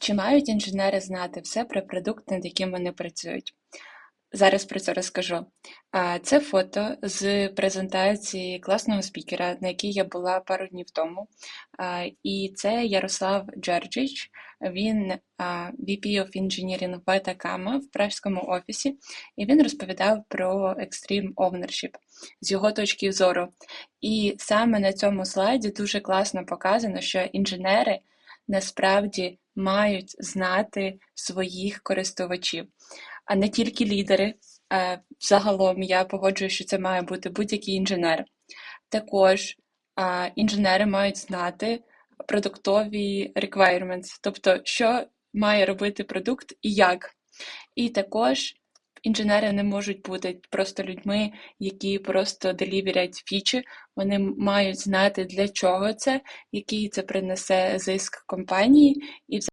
Чи мають інженери знати все про продукт, над яким вони працюють? Зараз про це розкажу. Це фото з презентації класного спікера, на якій я була пару днів тому. І це Ярослав Джорджич. Він VP of Engineering в Atacama в пражському офісі, і він розповідав про Extreme Ownership з його точки зору. І саме на цьому слайді дуже класно показано, що інженери насправді мають знати своїх користувачів, а не тільки лідери. Е, Загалом я погоджуюся, що це має бути будь-який інженер. Також інженери мають знати продуктові requirements, тобто, що має робити продукт і як. І також інженери не можуть бути просто людьми, які просто деліверять фічі. Вони мають знати, для чого це, який це принесе зиск компанії, і